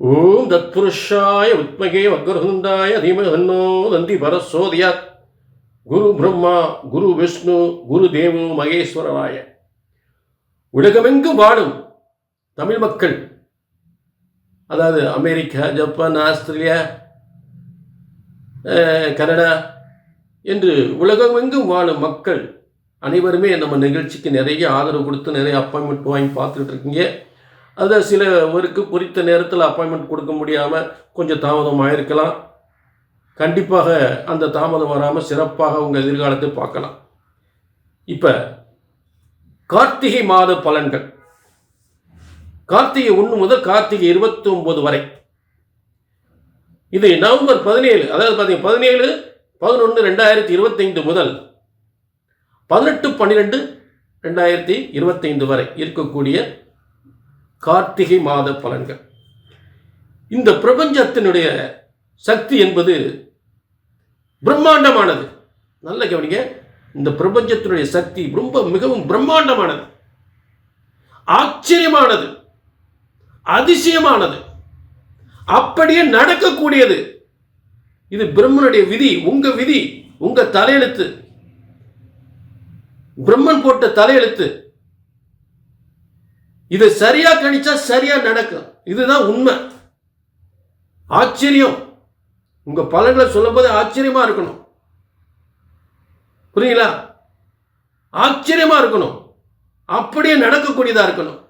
ஓம் தத்புருஷாய உத்மகே வக்ரகுந்தாய தீமகன்னோ தந்தி பரசோதியாத் குரு பிரம்மா குரு விஷ்ணு குரு தேவோ மகேஸ்வரராய உலகமெங்கும் வாடும் தமிழ் மக்கள் அதாவது அமெரிக்கா ஜப்பான் ஆஸ்திரேலியா கனடா என்று உலகமெங்கும் வாழும் மக்கள் அனைவருமே நம்ம நிகழ்ச்சிக்கு நிறைய ஆதரவு கொடுத்து நிறைய அப்பாயின்மெண்ட் வாங்கி பார்த்துக்கிட்டு இருக்கீங்க. அதை சிலவருக்கு குறித்த நேரத்தில் அப்பாயின்மெண்ட் கொடுக்க முடியாமல் கொஞ்சம் தாமதம் ஆயிருக்கலாம் கண்டிப்பாக அந்த தாமதம் வராமல் சிறப்பாக உங்கள் எதிர்காலத்தை பார்க்கலாம். இப்போ கார்த்திகை மாத பலன்கள். கார்த்திகை ஒன்று முதல் கார்த்திகை இருபத்தி ஒன்பது வரை. இது நவம்பர் பதினேழு அதாவது பார்த்தீங்கன்னா பதினேழு பதினொன்று ரெண்டாயிரத்தி இருபத்தைந்து முதல் பதினெட்டு பன்னிரெண்டு ரெண்டாயிரத்தி இருபத்தைந்து வரை இருக்கக்கூடிய கார்த்திகை மாத பலன்கள். இந்த பிரபஞ்சத்தினுடைய சக்தி என்பது பிரம்மாண்டமானது. நல்ல கவனிங்க. இந்த பிரபஞ்சத்தினுடைய சக்தி ரொம்ப மிகவும் பிரம்மாண்டமானது. ஆச்சரியமானது. அதிசயமானது. அப்படியே நடக்கக்கூடியது. இது பிரம்மனுடைய விதி உங்க விதி உங்க தலையெழுத்து. பிரம்மன் போட்ட தலையெழுத்து. இதை சரியா கணிச்சா சரியா நடக்கும். இதுதான் உண்மை. ஆச்சரியம். உங்க பலன்களை சொல்லும்போது ஆச்சரியமா இருக்கணும். புரியுங்களா? ஆச்சரியமா இருக்கணும். அப்படியே நடக்கக்கூடியதா இருக்கணும்.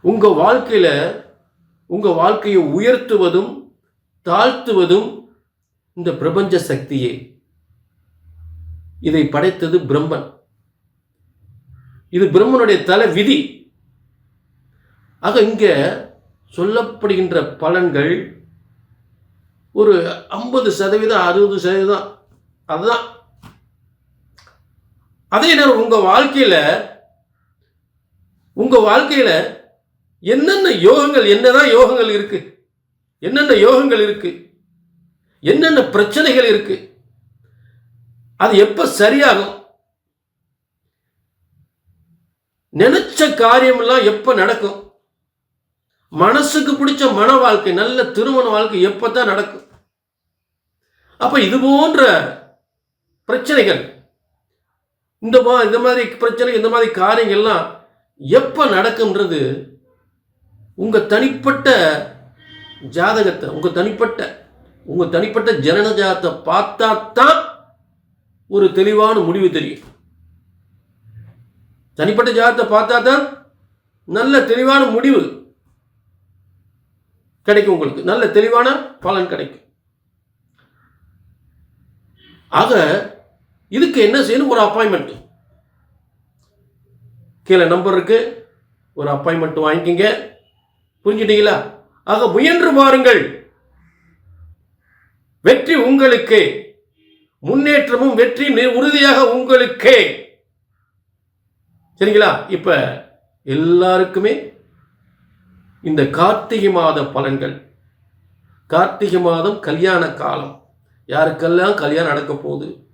உங்க வாழ்க்கையில உங்க வாழ்க்கையை உயர்த்துவதும் தாழ்த்துவதும் இந்த பிரபஞ்ச சக்தியே. இதை படைத்தது பிரம்மன். இது பிரம்மனுடைய தலை விதி. ஆக இங்கே சொல்லப்படுகின்ற பலன்கள் ஒரு ஐம்பது சதவீதம் அறுபது சதவீதம் அதுதான். அதே நேரம் உங்கள் வாழ்க்கையில் உங்கள் வாழ்க்கையில் என்னென்ன யோகங்கள் என்னதான் யோகங்கள் இருக்கு என்னென்ன யோகங்கள் இருக்கு என்னென்ன பிரச்சனைகள் இருக்கு அது எப்போ சரியாகும் நினைச்ச காரியமெல்லாம் எப்போ நடக்கும் மனசுக்கு பிடிச்ச மன வாழ்க்கை நல்ல திருமண வாழ்க்கை எப்பதான் நடக்கும்? அப்ப இது போன்ற பிரச்சனைகள் இந்த மா இந்த மாதிரி பிரச்சனை இந்த மாதிரி காரியங்கள்லாம் எப்ப நடக்கும்ன்றது உங்க தனிப்பட்ட ஜாதகத்தை உங்க தனிப்பட்ட உங்க தனிப்பட்ட ஜனன ஜாதத்தை பார்த்தா தான் ஒரு தெளிவான முடிவு தெரியும். தனிப்பட்ட ஜாதத்தை பார்த்தா தான் நல்ல தெளிவான முடிவு கிடைக்கும் உங்களுக்கு. நல்ல தெளிவான பலன் கிடைக்கும். ஆக இதுக்கு என்ன செய்யணும்? ஒரு அப்பாயின்மெண்ட் கீழே நம்பர் இருக்கு. ஒரு அப்பாயின்மெண்ட் வாங்கிக்கிங்க. புரிஞ்சுட்டீங்களா? ஆக முயன்று பாருங்கள் வெற்றி உங்களுக்கு. முன்னேற்றமும் வெற்றி நி- உறுதியாக உங்களுக்கே. சரிங்களா? இப்ப எல்லாருக்குமே இந்த கார்த்திகை மாத பலன்கள். கார்த்திகை மாதம் கல்யாண காலம். யாருக்கெல்லாம் கல்யாணம் நடக்க போகுது?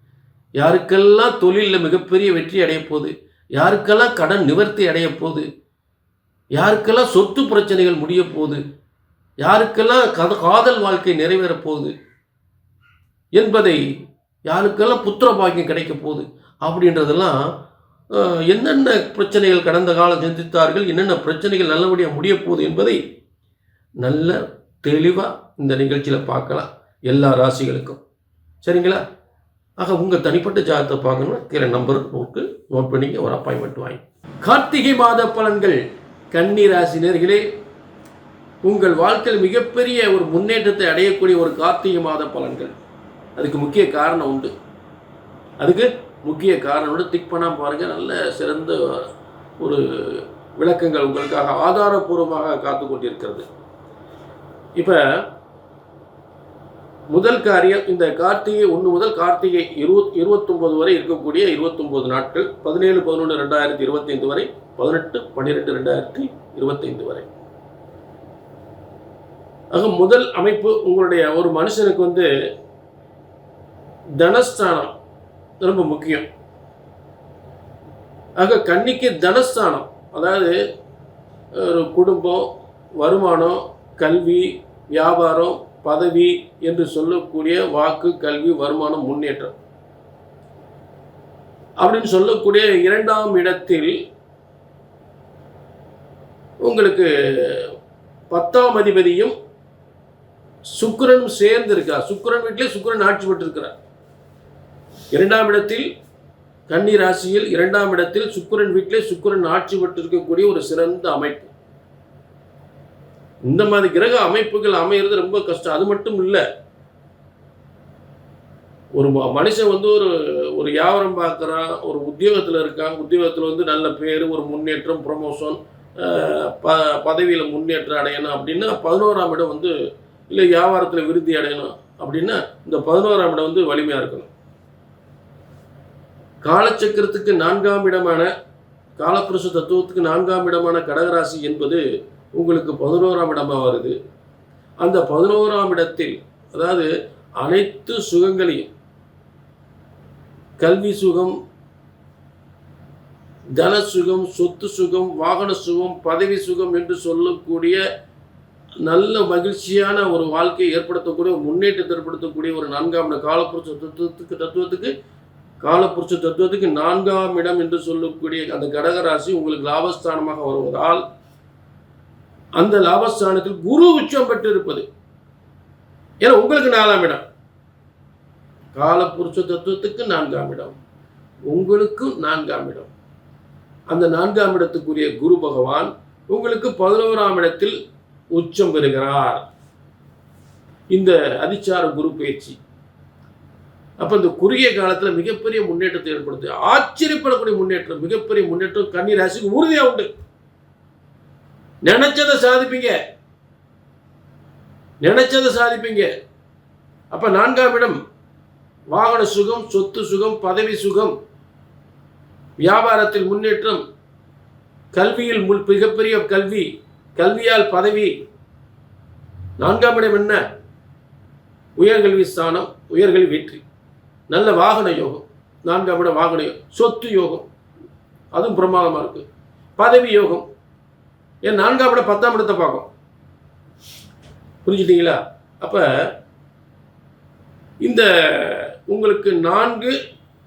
யாருக்கெல்லாம் தொழிலில் மிகப்பெரிய வெற்றி அடைய போகுது? யாருக்கெல்லாம் கடன் நிவர்த்தி அடைய போகுது? யாருக்கெல்லாம் சொத்து பிரச்சனைகள் முடிய போகுது? யாருக்கெல்லாம் கத காதல் வாழ்க்கை நிறைவேறப் போகுது? என்பதை யாருக்கெல்லாம் புத்திர பாக்கியம் கிடைக்க போகுது? அப்படின்றதெல்லாம் என்னென்ன பிரச்சனைகள் கடந்த காலம் சந்தித்தார்கள் என்னென்ன பிரச்சனைகள் நல்லபடியாக முடிய போகுது என்பதை நல்ல தெளிவாக இந்த நிகழ்ச்சியில் பார்க்கலாம் எல்லா ராசிகளுக்கும். சரிங்களா? ஆக உங்கள் தனிப்பட்ட ஜாதகத்தை பார்க்கணும்னா கீழே நம்பர் நோட்டு நோட் பண்ணிங்க ஒரு அப்பாயின்மெண்ட் வாங்கி. கார்த்திகை மாத பலன்கள் கன்னி ராசி நேர்களே உங்கள் வாழ்க்கையில் மிகப்பெரிய ஒரு முன்னேற்றத்தை அடையக்கூடிய ஒரு கார்த்திகை மாத பலன்கள். அதுக்கு முக்கிய காரணம் உண்டு. அதுக்கு முக்கிய காரணம் திக் பண்ணால் பாருங்கள் நல்ல சிறந்த ஒரு விளக்கங்கள் உங்களுக்காக ஆதாரபூர்வமாக காத்து கொண்டிருக்கிறது. இப்போ முதல் காரியம் இந்த கார்த்திகை ஒன்று முதல் கார்த்திகை இருபத் இருபத்தொம்போது வரை இருக்கக்கூடிய இருபத்தொம்போது நாட்கள் பதினேழு பதினொன்று ரெண்டாயிரத்தி இருபத்தைந்து வரை பதினெட்டு பன்னிரெண்டு ரெண்டாயிரத்தி இருபத்தைந்து வரை. ஆக முதல் அமைப்பு உங்களுடைய ஒரு மனுஷனுக்கு வந்து தனஸ்தானம் ரொம்ப முக்கியம். ஆக கன்னிக்கு தனஸ்தானம் அதாவது ஒரு குடும்பம் வருமானம் கல்வி வியாபாரம் பதவி என்று சொல்லக்கூடிய வாக்கு கல்வி வருமானம் முன்னேற்றம். அப்படின்னு சொல்லக்கூடிய இரண்டாம் இடத்தில் உங்களுக்கு பத்தாம் அதிபதியும் சுக்கரனும் சேர்ந்து இருக்கா சுக்கரன் வீட்டிலே சுக்கரன் ஆட்சி பெற்றிருக்கிறார். இரண்டாம் இடத்தில் கன்னி ராசியில் இரண்டாம் இடத்தில் சுக்கிரன் வீட்டிலே சுக்கிரன் ஆட்சி பெற்றிருக்கக்கூடிய ஒரு சிறந்த அமைப்பு. இந்த மாதிரி கிரக அமைப்புகள் அமையிறது ரொம்ப கஷ்டம். அது மட்டும் இல்லை ஒரு ம- மனுஷன் வந்து ஒரு ஒரு வியாபாரம் பார்க்குறான் ஒரு உத்தியோகத்தில் இருக்கான். உத்தியோகத்தில் வந்து நல்ல பேர் ஒரு முன்னேற்றம் ப்ரொமோஷன் ப பதவியில் முன்னேற்றம் அடையணும் அப்படின்னா பதினோராம் இடம் வந்து இல்லை வியாபாரத்தில் விருத்தி அடையணும் அப்படின்னா இந்த பதினோராம் இடம் வந்து வலிமையாக இருக்கணும். காலச்சக்கரத்துக்கு நான்காம் இடமான காலப்புருஷ தத்துவத்துக்கு நான்காம் இடமான கடகராசி என்பது உங்களுக்கு பதினோராம் இடமாக வருது. அந்த பதினோராம் இடத்தில் அதாவது அனைத்து சுகங்களையும் கல்வி சுகம் தன சுகம் சொத்து சுகம் வாகன சுகம் பதவி சுகம் என்று சொல்லக்கூடிய நல்ல மகிழ்ச்சியான ஒரு வாழ்க்கையை ஏற்படுத்தக்கூடிய முன்னேற்றம் முன்னேற்றத்தை ஏற்படுத்தக்கூடிய ஒரு நான்காம் காலப்புற தத்துவத்துக்கு தத்துவத்துக்கு காலப்புருஷ தத்துவத்துக்கு நான்காம் இடம் என்று சொல்லக்கூடிய அந்த கடகராசி உங்களுக்கு லாபஸ்தானமாக வருவதால் அந்த லாபஸ்தானத்தில் குரு உச்சம் பெற்று இருப்பது ஏன்னா உங்களுக்கு நாலாம் இடம். காலப்புருஷ தத்துவத்துக்கு நான்காம் இடம். உங்களுக்கும் நான்காம் இடம். அந்த நான்காம் இடத்துக்குரிய குரு பகவான் உங்களுக்கு பதினோராம் இடத்தில் உச்சம் பெறுகிறார். இந்த அதிச்சார குரு பயிற்சி. அப்போ இந்த குறுகிய காலத்துல மிகப்பெரிய முன்னேற்றத்தை ஏற்படுத்து ஆச்சரியப்படக்கூடிய முன்னேற்றம் மிகப்பெரிய முன்னேற்றம் கன்னி ராசிக்கு உறுதியாக உண்டு. நினைச்சதை சாதிப்பீங்க. நினைச்சதை சாதிப்பீங்க. அப்ப நான்காம் இடம் வாகன சுகம் சொத்து சுகம் பதவி சுகம் வியாபாரத்தில் முன்னேற்றம் கல்வியில் முள் மிகப்பெரிய கல்வி கல்வியால் பதவி. நான்காம் இடம் என்ன? உயர்கல்வி ஸ்தானம் உயர்கல்வி வெற்றி. நல்ல வாகன யோகம். நான்காம் இடம் வாகன யோகம் சொத்து யோகம். அதுவும் பிரமாதமாக இருக்கு. பதவி யோகம். ஏன் நான்காம் இடம் பத்தாம் இடத்தை பார்க்கும் புரிஞ்சுட்டீங்களா? அப்போ இந்த உங்களுக்கு நான்கு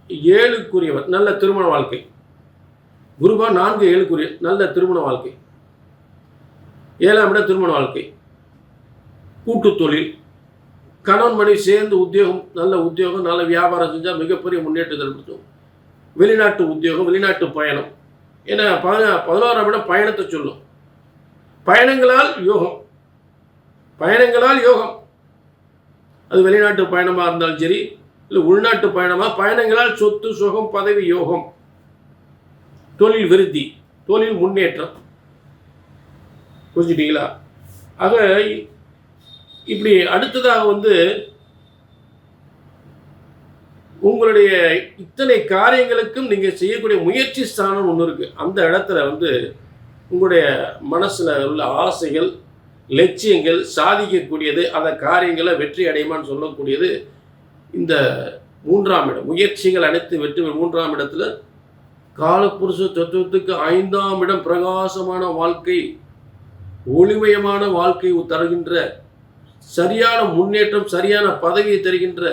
ஏழுக்குரியவர் நல்ல திருமண வாழ்க்கை. குருபா நான்கு ஏழுக்குரிய நல்ல திருமண வாழ்க்கை. ஏழாம் இடம் திருமண வாழ்க்கை. கூட்டு தொழில். கணவன் மனைவி சேர்ந்து உத்தியோகம் நல்ல உத்தியோகம் நல்ல வியாபாரம் செஞ்சால் மிகப்பெரிய முன்னேற்றத்தை ஏற்படுத்தும் வெளிநாட்டு உத்தியோகம் வெளிநாட்டு பயணம். ஏன்னா பதினா பதினோராம் இடம் பயணத்தை சொல்லும். பயணங்களால் யோகம். பயணங்களால் யோகம். அது வெளிநாட்டு பயணமாக இருந்தாலும் சரி இல்லை உள்நாட்டு பயணமாக பயணங்களால் சொத்து சுகம் பதவி யோகம். தொழில் விருத்தி தொழில் முன்னேற்றம். புரிஞ்சுட்டீங்களா? ஆக இப்படி அடுத்ததாக வந்து உங்களுடைய இத்தனை காரியங்களுக்கும் நீங்கள் செய்யக்கூடிய முயற்சி ஸ்தானம் ஒன்று இருக்குது அந்த இடத்துல வந்து உங்களுடைய மனசில் உள்ள ஆசைகள் லட்சியங்கள் சாதிக்கக்கூடியது அந்த காரியங்களை வெற்றி அடையுமான்னு சொல்லக்கூடியது இந்த மூன்றாம் இடம். முயற்சிகள் அனைத்து வெற்றி மூன்றாம் இடத்துல காலப்புருஷ தத்துவத்துக்கு ஐந்தாம் இடம் பிரகாசமான வாழ்க்கை ஒளிமயமான வாழ்க்கை தருகின்ற சரியான முன்னேற்றம் சரியான பதவியை தருகின்ற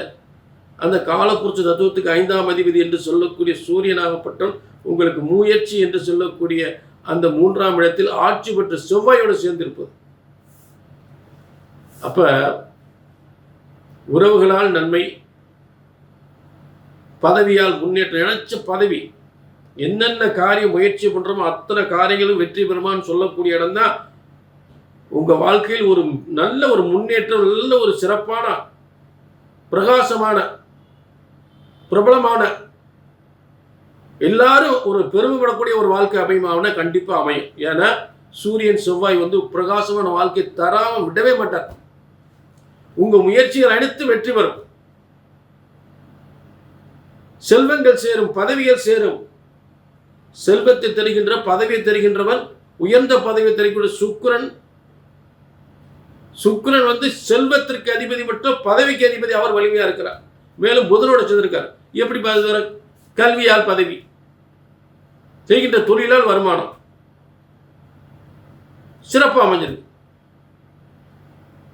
அந்த காலப்புருஷ தத்துவத்துக்கு ஐந்தாம் அதிபதி என்று சொல்லக்கூடிய சூரியனாகப்பட்டவன் உங்களுக்கு முயற்சி என்று சொல்லக்கூடிய அந்த மூன்றாம் இடத்தில் ஆட்சி பெற்ற செவ்வாயோடு சேர்ந்திருப்பது. அப்ப உறவுகளால் நன்மை பதவியால் முன்னேற்றம் நினைச்ச பதவி என்னென்ன காரியம் முயற்சி பண்றோமோ அத்தனை காரியங்களும் வெற்றி பெறுமான்னு சொல்லக்கூடிய இடம்தான் உங்க வாழ்க்கையில் ஒரு நல்ல ஒரு முன்னேற்றம் நல்ல ஒரு சிறப்பான பிரகாசமான பிரபலமான எல்லாரும் ஒரு பெருமைப்படக்கூடிய ஒரு வாழ்க்கை அமையுமாவனா கண்டிப்பாக அமையும். ஏன்னா சூரியன் செவ்வாய் வந்து பிரகாசமான வாழ்க்கை தராமல் விடவே மாட்டார். உங்க முயற்சிகள் அனைத்து வெற்றி பெறும். செல்வங்கள் சேரும் பதவிகள் சேரும். செல்வத்தை தருகின்ற பதவியை தருகின்றவன் உயர்ந்த பதவியை தருகின்ற சுக்கிரன் சுக்கரன் வந்து செல்வத்திற்கு அதிபதி மட்டும் பதவிக்கு அதிபதி அவர் வலிமையாக இருக்கிறார். மேலும் புதனோட சேர்ந்திருக்கார். எப்படி பாதுகார கல்வியால் பதவி. செய்கின்ற தொழிலால் வருமானம். சிறப்பாக அமைஞ்சிருக்கு.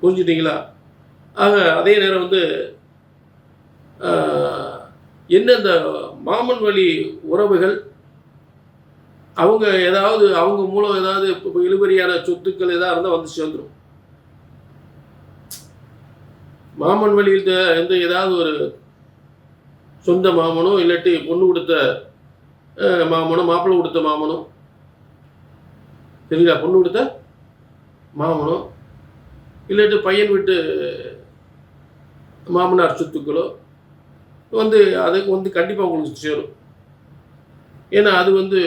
புரிஞ்சுட்டீங்களா? ஆக அதே நேரம் வந்து என்ன இந்த மாமன் வழி உறவுகள்? அவங்க ஏதாவது அவங்க மூலம் ஏதாவது இப்போ இழுபறியான சொத்துக்கள் ஏதாவது இருந்தால் வந்து சேர்ந்துடும் மாமன் வழியில் எந்த ஏதாவது ஒரு சொந்த மாமனோ இல்லாட்டி பொண்ணு கொடுத்த மாமனும் மாமனோ மாப்பிள்ளை கொடுத்த மாமனோ சரிங்களா பொண்ணு கொடுத்த மாமனோ இல்லாட்டி பையன் வீட்டு மாமனார் சொத்துக்களோ வந்து அதுக்கு வந்து கண்டிப்பாக உங்களுக்கு சேரும். ஏன்னா அது வந்து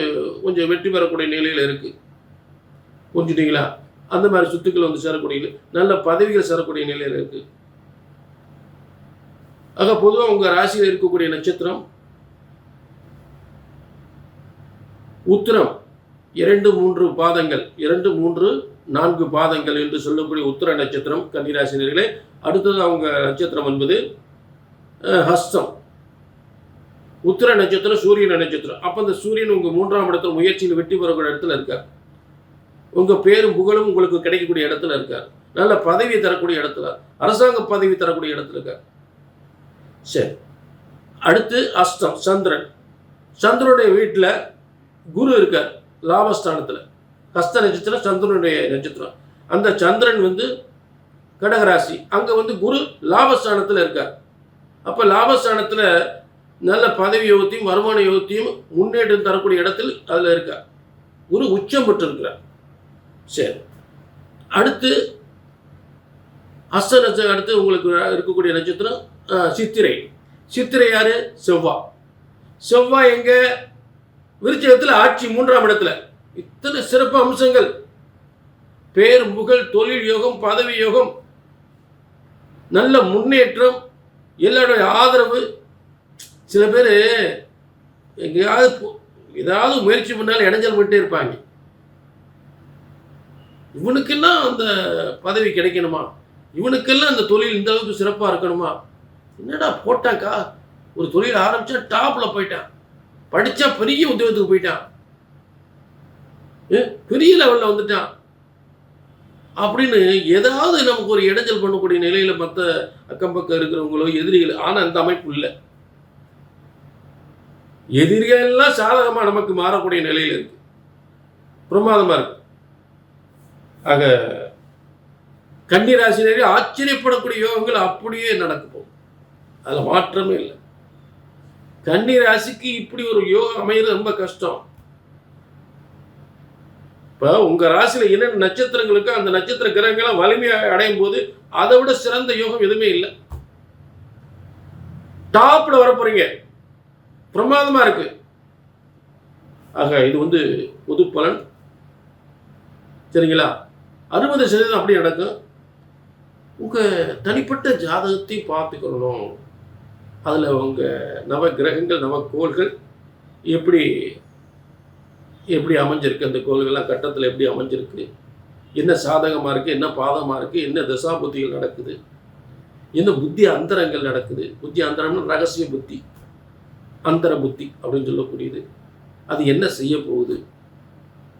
கொஞ்சம் வெற்றி பெறக்கூடிய நிலையில் இருக்குது புரிஞ்சுட்டிங்களா? அந்த மாதிரி சொத்துக்கள் வந்து சேரக்கூடிய நல்ல பதவிகள் சேரக்கூடிய நிலையில் இருக்குது ஆக பொதுவாக உங்கள் ராசியில் இருக்கக்கூடிய நட்சத்திரம் உத்திரம் இரண்டு மூன்று பாதங்கள் இரண்டு மூன்று நான்கு பாதங்கள் என்று சொல்லக்கூடிய உத்திர நட்சத்திரம் கன்னிராசினர்களே அடுத்தது அவங்க நட்சத்திரம் என்பது ஹஸ்தம். உத்திர நட்சத்திரம் சூரியன் நட்சத்திரம். அப்போ அந்த சூரியன் உங்கள் மூன்றாம் இடத்துல முயற்சியில் வெற்றி பெறக்கூடிய இடத்துல இருக்கார். உங்கள் பேரும் புகழும் உங்களுக்கு கிடைக்கக்கூடிய இடத்துல இருக்கார். நல்ல பதவி தரக்கூடிய இடத்துல அரசாங்க பதவி தரக்கூடிய இடத்துல இருக்கார். சரி. அடுத்து அஷ்டம் சந்திரன். சந்திரனுடைய வீட்டில் குரு இருக்கார் லாபஸ்தானத்தில். ஹஸ்த நட்சத்திரம் சந்திரனுடைய நட்சத்திரம். அந்த சந்திரன் வந்து கடகராசி. அங்கே வந்து குரு லாபஸ்தானத்தில் இருக்கார். அப்போ லாபஸ்தானத்தில் நல்ல பதவி யோகத்தையும் வருமான யோகத்தையும் முன்னேற்றம் தரக்கூடிய இடத்தில் அதில் இருக்கார். குரு உச்சம் பெற்றிருக்கிறார். சரி. அடுத்து ஹஸ்த நட்சத்திரம் அடுத்து உங்களுக்கு இருக்கக்கூடிய நட்சத்திரம் சித்திரை. சித்திரை யாரு? செவ்வாய் செவ்வாய் எங்க? விருச்சகத்தில் ஆட்சி மூன்றாம் இடத்துல. இத்தனை சிறப்பு அம்சங்கள். பேர் புகழ் தொழில் யோகம் பதவி யோகம். நல்ல முன்னேற்றம் எல்லாருடைய ஆதரவு. சில பேர் எங்கேயாவது ஏதாவது முயற்சி பண்ணாலும் இடைஞ்சல் பண்ணிட்டே இருப்பாங்க. இவனுக்கெல்லாம் அந்த பதவி கிடைக்கணுமா? இவனுக்கெல்லாம் அந்த தொழில் இந்த அளவுக்கு சிறப்பாக இருக்கணுமா? என்னடா போட்டாக்கா? ஒரு தொழில் ஆரம்பிச்சா டாப்ல போயிட்டான். படிச்சா பெரிய உத்தியோகத்துக்கு போயிட்டான். பெரிய லெவல்ல வந்துட்டான். அப்படின்னு ஏதாவது நமக்கு ஒரு இடைஞ்சல் பண்ணக்கூடிய நிலையில மற்ற அக்கம் பக்கம் இருக்கிறவங்களோ எதிரிகள் ஆனா அந்த அமைப்பு இல்லை. எதிரிகள் எல்லாம் சாதகமா நமக்கு மாறக்கூடிய நிலையில இருக்கு. பிரமாதமா இருக்கு. ஆக கன்னிராசினரே ஆச்சரியப்படக்கூடிய யோகங்கள் அப்படியே நடக்க போகும். அதில் மாற்றமே இல்லை. கன்னி ராசிக்கு இப்படி ஒரு யோகம் அமைகிறது ரொம்ப கஷ்டம். இப்போ உங்க ராசியில என்னென்ன நட்சத்திரங்களுக்கு அந்த நட்சத்திர கிரகங்களை வலிமையை அடையும் போது அதை விட சிறந்த யோகம் எதுவுமே இல்லை. டாப்பில் வர போறீங்க பிரமாதமா இருக்கு. ஆக இது வந்து பொது பலன். சரிங்களா? அறுபது சதவீதம் அப்படி நடக்கும். உங்க தனிப்பட்ட ஜாதகத்தையும் பார்த்துக்கணும். அதில் உங்கள் நவ கிரகங்கள் நவ கோள்கள் எப்படி எப்படி அமைஞ்சிருக்கு? அந்த கோள்கள்லாம் கட்டத்தில் எப்படி அமைஞ்சிருக்கு? என்ன சாதகமாக இருக்குது என்ன பாதகமாக இருக்குது என்ன தசா புத்திகள் நடக்குது? என்ன புத்தி அந்தரங்கள் நடக்குது? புத்தி அந்தரம்னு ரகசிய புத்தி. அந்தர புத்தி அப்படின்னு சொல்லக்கூடியது. அது என்ன செய்ய போகுது?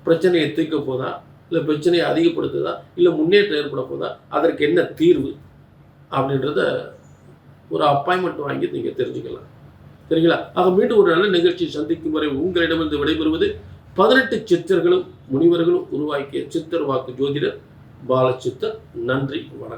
பிரச்சனையை தீர்க்க போதா? இல்லை பிரச்சனையை அதிகப்படுத்துதா? இல்லை முன்னேற்றம் ஏற்பட போதா? அதற்கு என்ன தீர்வு? அப்படின்றத ஒரு அப்பாயின்மெண்ட் வாங்கி நீங்கள் தெரிஞ்சுக்கலாம். சரிங்களா? ஆக மீண்டும் ஒரு நல்ல நிகழ்ச்சி சந்திக்கும் வரை உங்களிடமிருந்து விடைபெறுவது பதினெட்டு சித்தர்களும் முனிவர்களும் உருவாக்கிய சித்தர் வாக்கு ஜோதிடர் பாலச்சித்தர் நன்றி வணக்கம்.